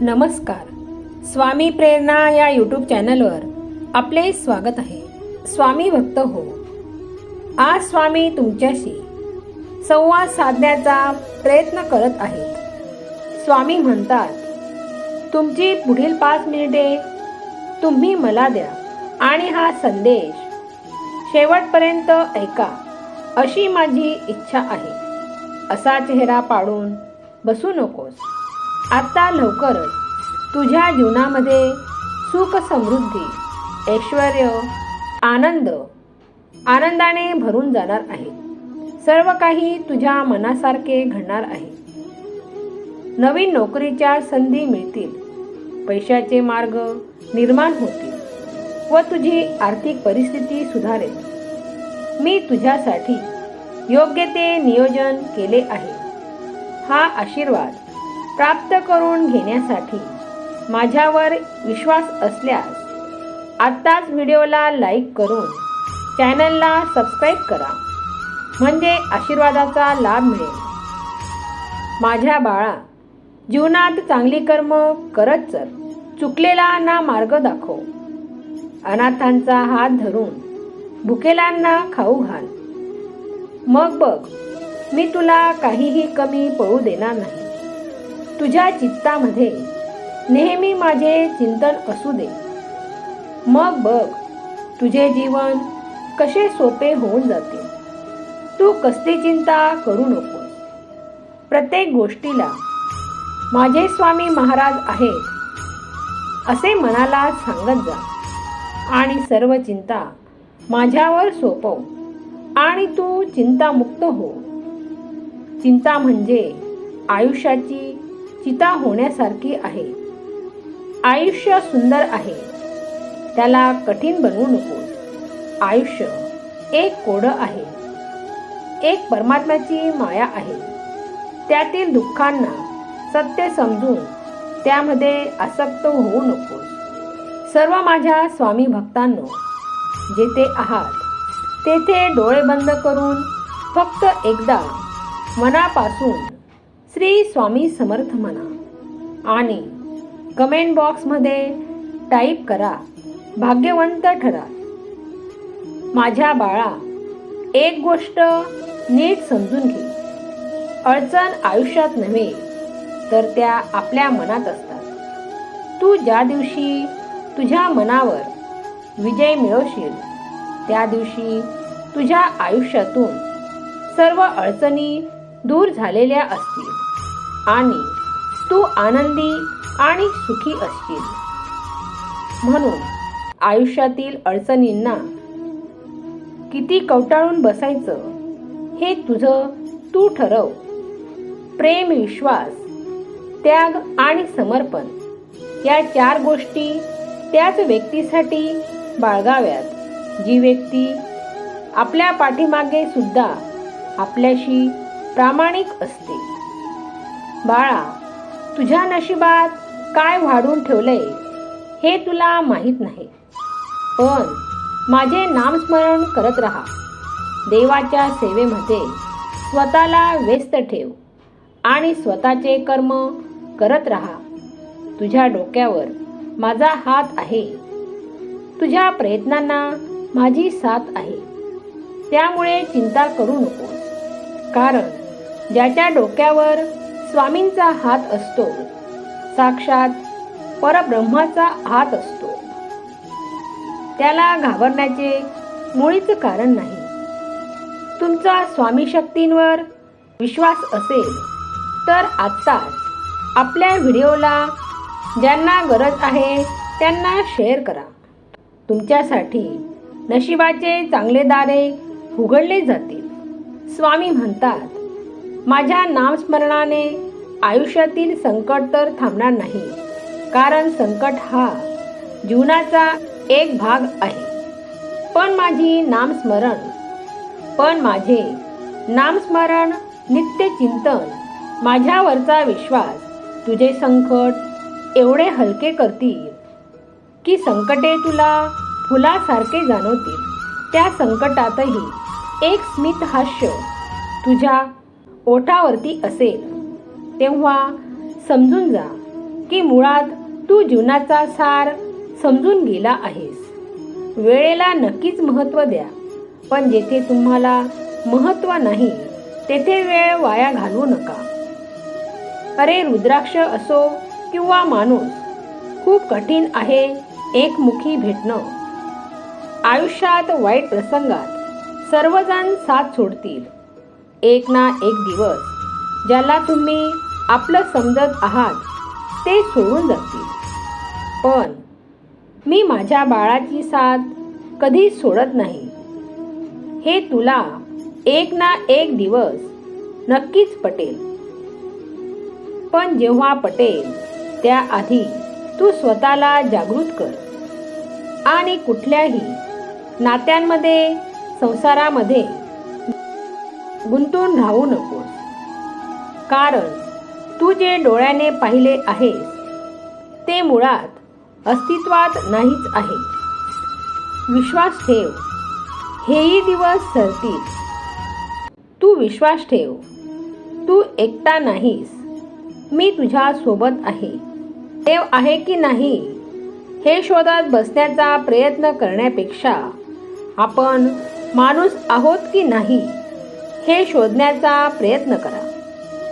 नमस्कार. स्वामी प्रेरणा या यूट्यूब चॅनलवर आपले स्वागत आहे. स्वामी भक्त हो. आज स्वामी तुमच्याशी संवाद साधण्याचा प्रयत्न करत आहेत. स्वामी म्हणतात तुमची पुढील पाच मिनिटे तुम्ही मला द्या आणि हा संदेश शेवटपर्यंत ऐका अशी माझी इच्छा आहे. असा चेहरा पाडून बसू नकोस. आता लवकरच तुझ्या जीवनामध्ये सुख समृद्धी ऐश्वर आनंद आनंदाने भरून जाणार आहे. सर्व काही तुझ्या मनासारखे घडणार आहे. नवीन नोकरीच्या संधी मिळतील पैशाचे मार्ग निर्माण होतील व तुझी आर्थिक परिस्थिती सुधारेल. मी तुझ्यासाठी योग्य ते नियोजन केले आहे. हा आशीर्वाद प्राप्त करून घेण्यासाठी माझ्यावर विश्वास असल्यास आत्ताच व्हिडिओला लाईक करून चॅनलला सबस्क्राईब करा. म्हणजे आशीर्वादाचा लाभ मिळेल. माझ्या बाळा जीवनात चांगली कर्म करत चल. चुकलेला ना मार्ग दाखव. अनाथांचा हात धरून भुकेलांना खाऊ घाल. मग बघ मी तुला काहीही कमी पडू देणार नाही. तुझ्या चित्तामध्ये. नेहमी माझे चिंतन असू दे. मग बघ तुझे जीवन कसे सोपे होऊन जाते. तू कसली चिंता करू नको प्रत्येक गोष्टीला माझे स्वामी महाराज आहेत असे मनाला सांगत जा. आणि सर्व चिंता माझ्यावर सोपव. आणि तू चिंतामुक्त हो. चिंता म्हणजे आयुष्याची चिता होण्यासारखी आहे. आयुष्य सुंदर आहे. त्याला कठीण बनवू नको. आयुष्य एक कोडं आहे. एक परमात्म्याची माया आहे. त्यातील दुःखांना सत्य समजून त्यामध्ये आसक्त होऊ नको. सर्व माझ्या स्वामी भक्तांनो जेथे आहात तेथे डोळे बंद करून फक्त एकदा मनापासून श्री स्वामी समर्थ म्हणा. आणि कमेंट बॉक्समध्ये टाईप करा भाग्यवंत ठरा. माझ्या बाळा एक गोष्ट नीट समजून घे. अडचण आयुष्यात नव्हे तर त्या आपल्या मनात असतात. तू ज्या दिवशी तुझ्या मनावर विजय मिळवशील त्या दिवशी तुझ्या आयुष्यातून सर्व अडचणी दूर झालेल्या असतील. आणि तू आनंदी आणि सुखी असशील म्हणून आयुष्यातील अडचणींना किती कवटाळून बसायचं हे तुझं तू ठरव. प्रेम विश्वास त्याग आणि समर्पण या चार गोष्टी त्याच व्यक्तीसाठी बाळगाव्यात. जी व्यक्ती आपल्या पाठीमागे सुद्धा आपल्याशी प्रामाणिक असते. बाळा तुझ्या नशिबात काय वाढून ठेवलंय हे तुला माहीत नाही. पण माझे नामस्मरण करत राहा. देवाच्या सेवेमध्ये स्वतःला व्यस्त ठेव आणि स्वतःचे कर्म करत राहा. तुझ्या डोक्यावर माझा हात आहे. तुझ्या प्रयत्नांना माझी साथ आहे. त्यामुळे चिंता करू नकोस. कारण ज्याच्या डोक्यावर स्वामींचा हात असतो. साक्षात परब्रह्माचा हात असतो. त्याला घाबरण्याचे मुळीच कारण नाही. तुमचा स्वामी शक्तींवर विश्वास असेल तर आत्ताच आपल्या व्हिडिओला ज्यांना गरज आहे त्यांना शेअर करा. तुमच्यासाठी नशिबाचे चांगले दारे उघडले जातील. स्वामी म्हणतात माझ्या नामस्मरणाने आयुष्यातील संकट तर थांबणार नाही कारण संकट हा जीवनाचा एक भाग आहे. पण माझी नामस्मरण पण माझे नामस्मरण नित्य चिंतन माझ्यावरचा विश्वास तुझे संकट एवढे हलके करतील की संकटे तुला फुलासारखे जाणवतील. त्या संकटातही एक स्मित हास्य तुझ्या ओठावरती असेल. तेव्हा समजून जा की मुळात तू जीवनाचा सार समजून गेला आहेस. वेळेला नक्कीच महत्त्व द्या पण जेथे तुम्हाला महत्त्व नाही तेथे वेळ वाया घालवू नका. अरे रुद्राक्ष असो किंवा माणूस खूप कठीण आहे एकमुखी भेटणं. आयुष्यात वाईट प्रसंगात सर्वजण साथ सोडतील. एक ना एक दिवस ज्याला तुम्ही आपलं समजत आहात ते सोडून जातील. पण मी माझ्या बाळाची साथ कधी सोडत नाही. हे तुला एक ना एक दिवस नक्कीच पटेल. पण जेव्हा पटेल त्याआधी तू स्वतःला जागृत कर. आणि कुठल्याही नात्यांमध्ये संसारामध्ये गुंतून राहू नकोस. कारण तू जे डोळ्याने पाहिले आहेस ते मुळात अस्तित्वात नाहीच आहे. विश्वास ठेव. हेही दिवस सरतील. तू विश्वास ठेव. तू एकटा नाहीस. मी तुझ्या सोबत आहे. देव आहे की नाही हे शोधात बसण्याचा प्रयत्न करण्यापेक्षा आपण माणूस आहोत की नाही? हे शोधण्याचा प्रयत्न करा.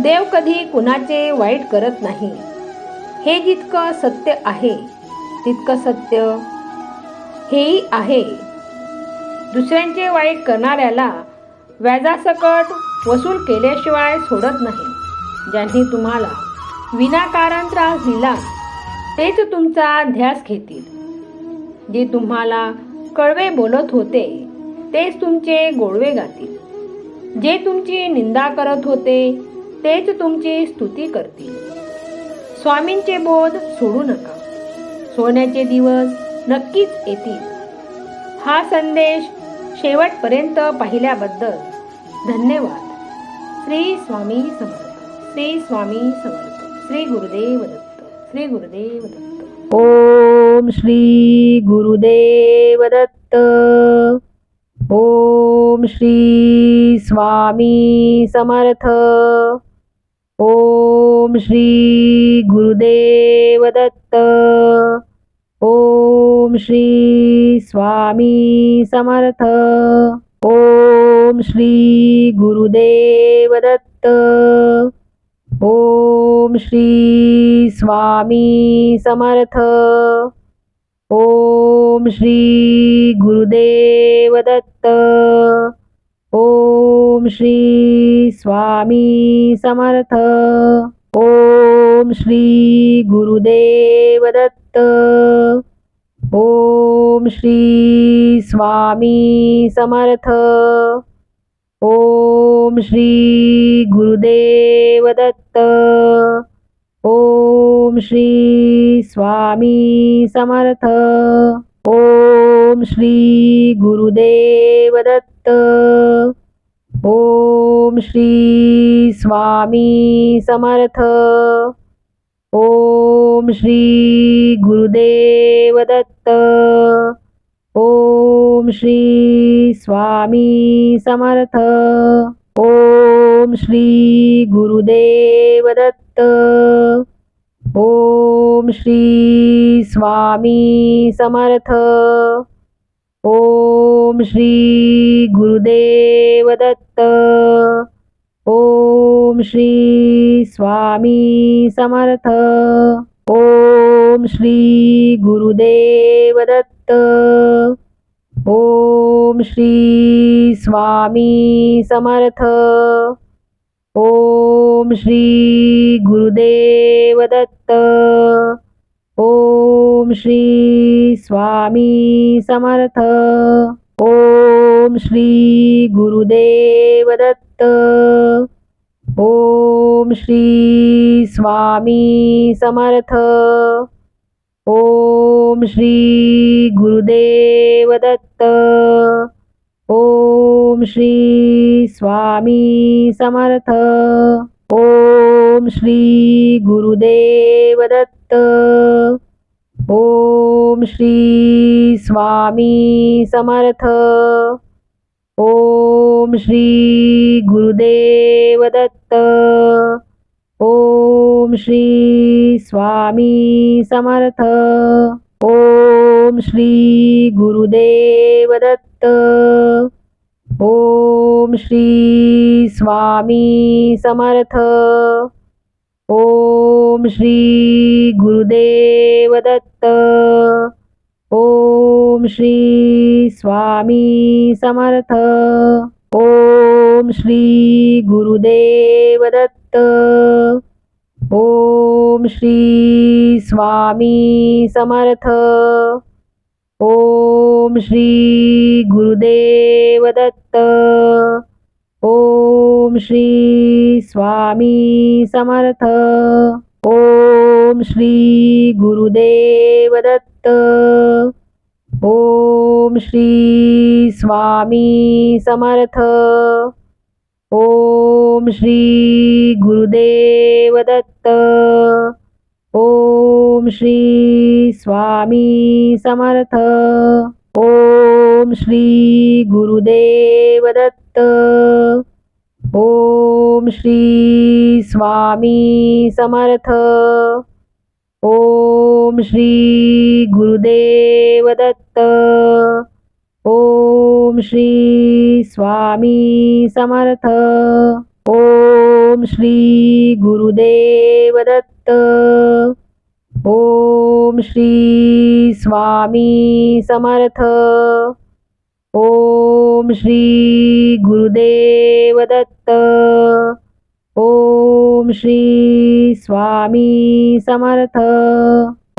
देव कधी कुणाचे वाईट करत नाही. हे जितकं सत्य आहे तितकं सत्य हेही आहे. दुसऱ्यांचे वाईट करणाऱ्याला व्याजासकट वसूल केल्याशिवाय सोडत नाही. ज्यांनी तुम्हाला विनाकारण त्रास दिला तेच तुमचा ध्यास घेतील. जे तुम्हाला कळवे बोलत होते तेच तुमचे गोडवे गातील. जे तुमची निंदा करत होते तेच तुमची स्तुती करतील. स्वामींचे बोध सोडू नका. सोन्याचे दिवस नक्कीच येतील. हा संदेश शेवटपर्यंत पाहिल्याबद्दल धन्यवाद. श्री स्वामी समर्थ. श्री स्वामी समर्थ. श्री गुरुदेव दत्त. श्री गुरुदेव दत्त. ओम श्री गुरुदेव दत्त. ओम श्री स्वामी समर्थ। ओम श्री गुरुदेव दत्त। ओम श्री स्वामी समर्थ। ओम श्री गुरुदेव दत्त। ओम श्री स्वामी समर्थ। ओम श्री गुरुदेव दत्त। ओम श्री स्वामी समर्थ। ओम श्री गुरुदेव दत्त। ओम श्री स्वामी समर्थ। ओम श्री गुरुदेव दत्त। ओम श्री स्वामी समर्थ। ओम श्री गुरुदेव दत्त। ओम श्री स्वामी समर्थ। ओम श्री गुरुदेव दत्त। ओम श्री स्वामी समर्थ। ओम श्री गुरुदेव दत्त। ओम श्री स्वामी समर्थ। ओम श्री गुरुदेव दत्त। ओम श्री स्वामी समर्थ। ओम श्री गुरुदेव दत्त। ओम श्री स्वामी समर्थ। ओम श्री गुरुदेव दत्त ओम श्री स्वामी समर्थ। ओम श्री गुरुदेव दत्त ओम श्री स्वामी समर्थ। ओम श्री गुरुदेव दत्त ओम श्री स्वामी समर्थ. ओम श्री गुरुदेव दत्त. ओम श्री स्वामी समर्थ. ओम श्री गुरुदेव दत्त. ओम श्री स्वामी समर्थ. ओम श्री गुरुदेव दत्त. ओम श्री स्वामी समर्थ। ओम श्री गुरुदेव दत्त। ओम श्री स्वामी समर्थ। ओम श्री गुरुदेव दत्त। ओम श्री स्वामी समर्थ। ओम श्री गुरुदेव दत्त। ओम श्री स्वामी समर्थ। ओम श्री गुरुदेव दत्त। ओम श्री स्वामी समर्थ। ओम श्री गुरुदेव दत्त। ओम श्री स्वामी समर्थ। ओम श्री गुरुदेव दत्त। ओम श्री स्वामी समर्थ। ओम श्री गुरुदेव दत्त। ओम श्री स्वामी समर्थ। ओम श्री गुरुदेव दत्त। ओम श्री स्वामी समर्थ। ओम श्री गुरुदेव दत्त। ओम श्री स्वामी समर्थ।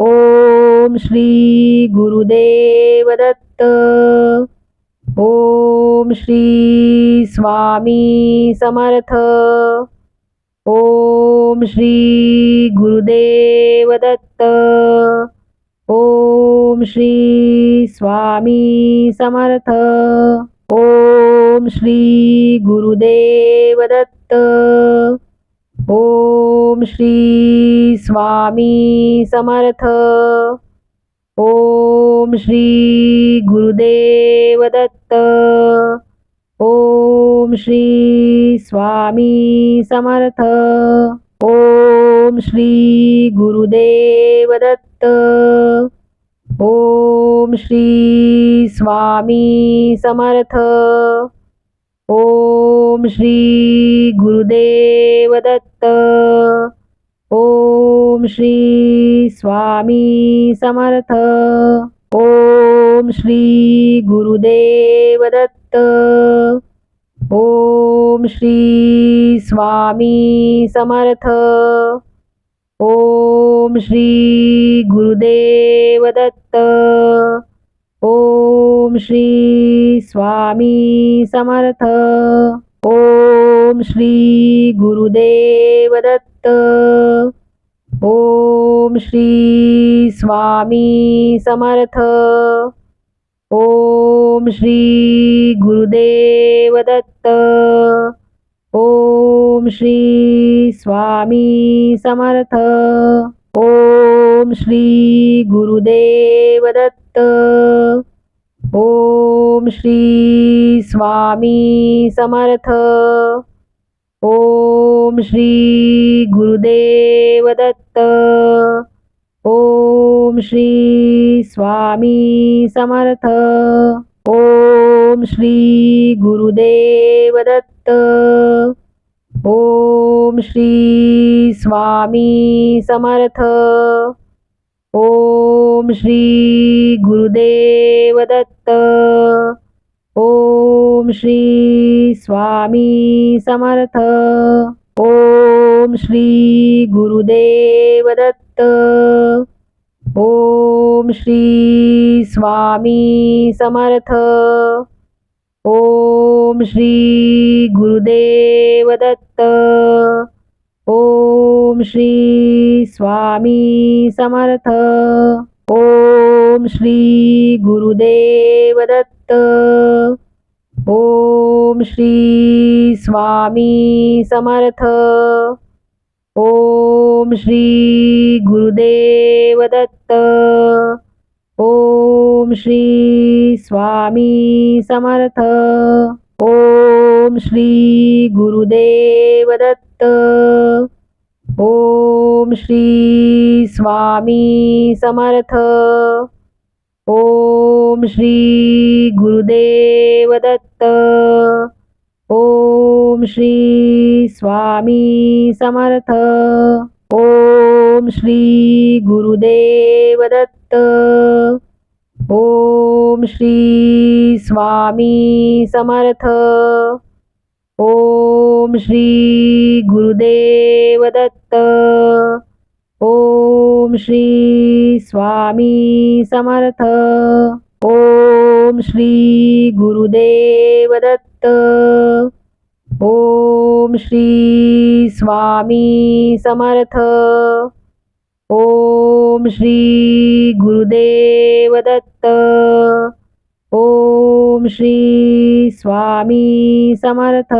ओम श्री गुरुदेव दत्त। ओम श्री स्वामी समर्थ। ओम श्री गुरुदेव दत्त ओम श्री स्वामी समर्थ। ओम श्री गुरुदेव दत्त ओम श्री स्वामी समर्थ। ओम श्री गुरुदेव दत्त ओम श्री स्वामी समर्थ। ओम श्री गुरुदेव दत्त। ओम श्री स्वामी समर्थ। ओम श्री गुरुदेव दत्त। ओम श्री स्वामी समर्थ। ओम श्री गुरुदेव दत्त। ओम श्री स्वामी समर्थ। ओम श्री गुरुदेव दत्त। ओम श्री स्वामी समर्थ। ओम श्री गुरुदेव दत्त। ओम श्री स्वामी समर्थ। ओम श्री गुरुदेव दत्त। ओम श्री स्वामी समर्थ। ओम श्री गुरुदेव दत्त। ओम श्री स्वामी समर्थ। ओम श्री गुरुदेव दत्त। ओम श्री स्वामी समर्थ। ओम श्री गुरुदेव दत्त। ओम श्री स्वामी समर्थ। ओम श्री गुरुदेव दत्त। ओम श्री स्वामी समर्थ। ओम श्री गुरुदेव दत्त। ओम श्री स्वामी समर्थ। ओम श्री गुरुदेव दत्त। ओम श्री स्वामी समर्थ। ओम श्री गुरुदेव दत्त। ओम श्री स्वामी समर्थ। ओम श्री गुरुदेव दत्त ओम श्री स्वामी समर्थ। ओम श्री गुरुदेव दत्त ओम श्री स्वामी समर्थ। ओम श्री गुरुदेव दत्त ओम श्री स्वामी समर्थ। ओम श्री गुरुदेव दत्त। ओम श्री स्वामी समर्थ। ओम श्री गुरुदेव दत्त। ओम श्री स्वामी समर्थ। ओम श्री गुरुदेव दत्त। ओम श्री स्वामी समर्थ। ओम श्री गुरुदेव दत्त। ओम श्री स्वामी समर्थ।